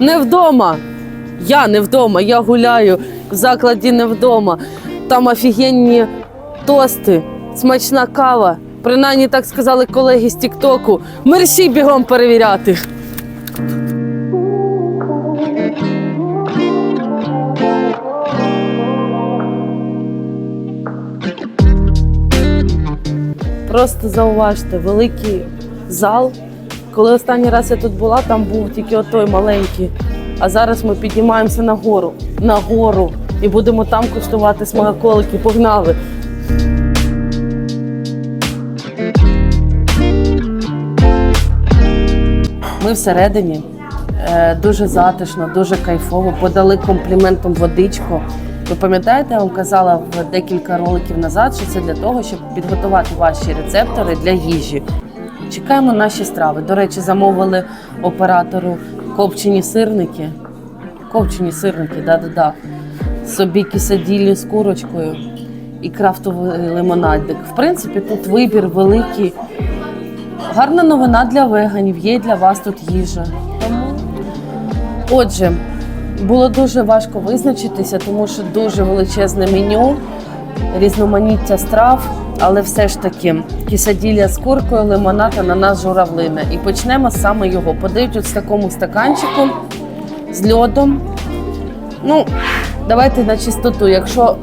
не вдома. Я не вдома, я гуляю в закладі не вдома. Там офігенні тости, смачна кава. Принаймні так сказали колеги з Тіктоку. Мерші бігом перевіряти. Просто зауважте, великий зал. Коли останній раз я тут була, там був тільки отой маленький. А зараз ми піднімаємося на гору, на гору і будемо там куштувати смаколики. Погнали! Ми всередині е, дуже затишно, дуже кайфово. Подали компліментом водичку. Ви пам'ятаєте, я вам казала в декілька роликів назад, що це для того, щоб підготувати ваші рецептори для їжі. Чекаємо наші страви. До речі, замовили оператору копчені сирники. Копчені сирники, да-да-да. Собі кисаділі з курочкою і крафтовий лимонадик. В принципі, тут вибір великий. Гарна новина для веганів, є для вас тут їжа. Отже, було дуже важко визначитися, тому що дуже величезне меню, різноманіття страв, але все ж таки кісаділля з куркою, лимонад, ананас, журавлина. І почнемо саме його. Подають от в такому стаканчику з льодом. Ну, давайте на чистоту. Якщо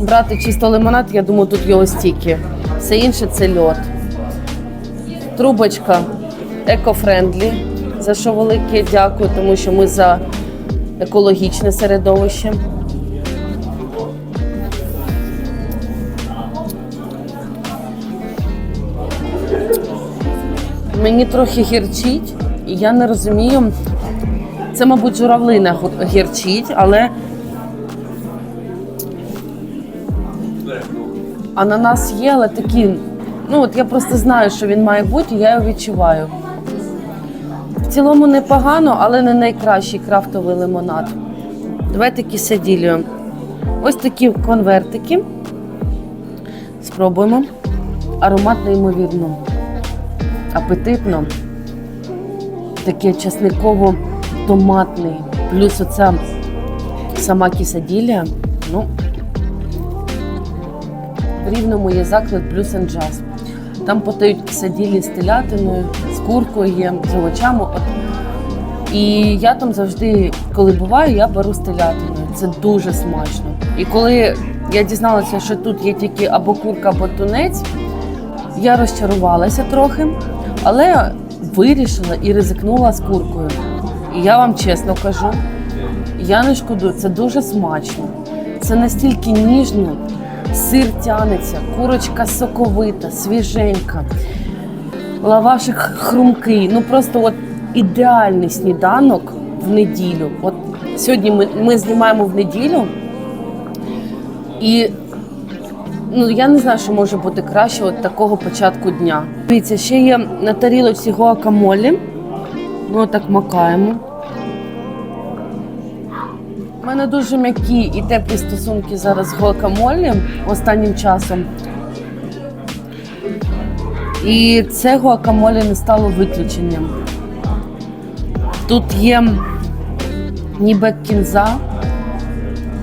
брати чисто лимонад, я думаю, тут його стільки. Все інше це льод. Трубочка екофрендлі, за що велике дякую, тому що ми за екологічне середовище. Мені трохи гірчить, і я не розумію. Це, мабуть, журавлина гірчить, але ананас є, але такий. Ну от я просто знаю, що він має бути, і я його відчуваю. В цілому непогано, але не найкращий крафтовий лимонад. Давайте кісаділію. Ось такі конвертики. Спробуємо. Аромат неймовірно. Апетитно. Таке часниково-томатний. Плюс оця сама кісаділія. Ну, в рівному є заклад and Jazz. Там подають кисаділі з телятиною, з куркою є, з овочами. І я там завжди, коли буваю, я беру з телятиною. Це дуже смачно. І коли я дізналася, що тут є тільки або курка, або тунець, я розчарувалася трохи, але вирішила і ризикнула з куркою. І я вам чесно кажу, я не шкодую, це дуже смачно. Це настільки ніжно, сир тянеться, курочка соковита, свіженька, лавашик хрумкий. Ну просто от ідеальний сніданок в неділю. От сьогодні ми, ми знімаємо в неділю. І ну я не знаю, що може бути краще от такого початку дня. Дивіться, ще є на тарілочці гуакамолі. Ми отак макаємо. У мене дуже м'які і теплі стосунки зараз з гуакамолі останнім часом. І це гуакамолі не стало виключенням. Тут є ніби кінза,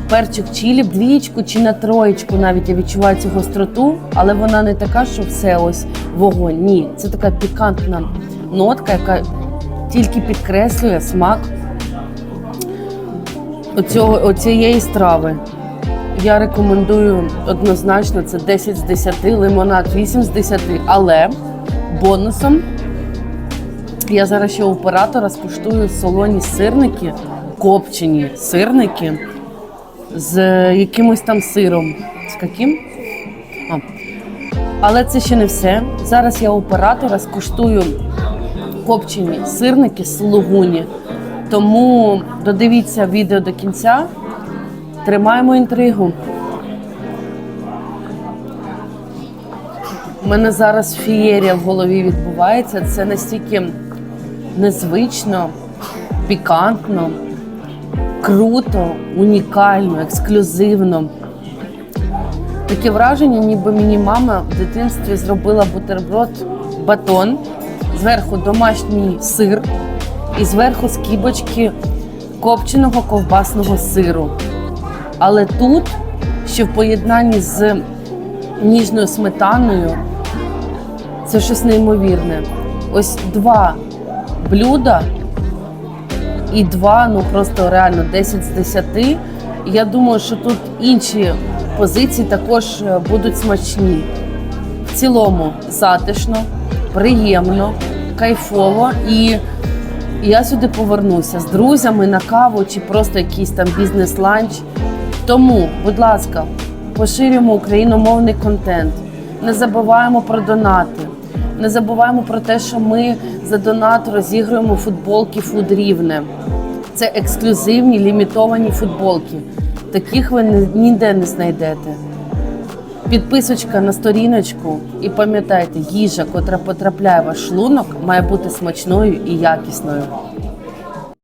перчик чилі, двічку чи на троєчку навіть я відчуваю цю гостроту, але вона не така, що все ось вогонь. Ні, це така пікантна нотка, яка тільки підкреслює смак оцього, оцієї страви. Я рекомендую однозначно це 10 з 10, лимонад 8 з 10, але бонусом я зараз ще у оператора скуштую солоні сирники, копчені сирники з якимось там сиром. З яким? А. Але це ще не все. Зараз я оператора скуштую копчені сирники з лугуні. Тому додивіться відео до кінця. Тримаємо інтригу. У мене зараз фієрія в голові відбувається. Це настільки незвично, пікантно, круто, унікально, ексклюзивно. Таке враження, ніби мені мама в дитинстві зробила бутерброд батон, зверху домашній сир і зверху скибочки копченого ковбасного сиру. Але тут, ще в поєднанні з ніжною сметаною, це щось неймовірне. Ось два блюда і два, ну просто реально 10 з 10. Я думаю, що тут інші позиції також е, будуть смачні. В цілому затишно, приємно, кайфово. І я сюди повернуся з друзями на каву чи просто якийсь там бізнес-ланч. Тому, будь ласка, поширюємо україномовний контент. Не забуваємо про донати. Не забуваємо про те, що ми за донат розігруємо футболки Фуд Рівне. Це ексклюзивні лімітовані футболки. Таких ви ніде не знайдете. Підписочка на сторіночку і пам'ятайте, їжа, котра потрапляє в ваш шлунок, має бути смачною і якісною.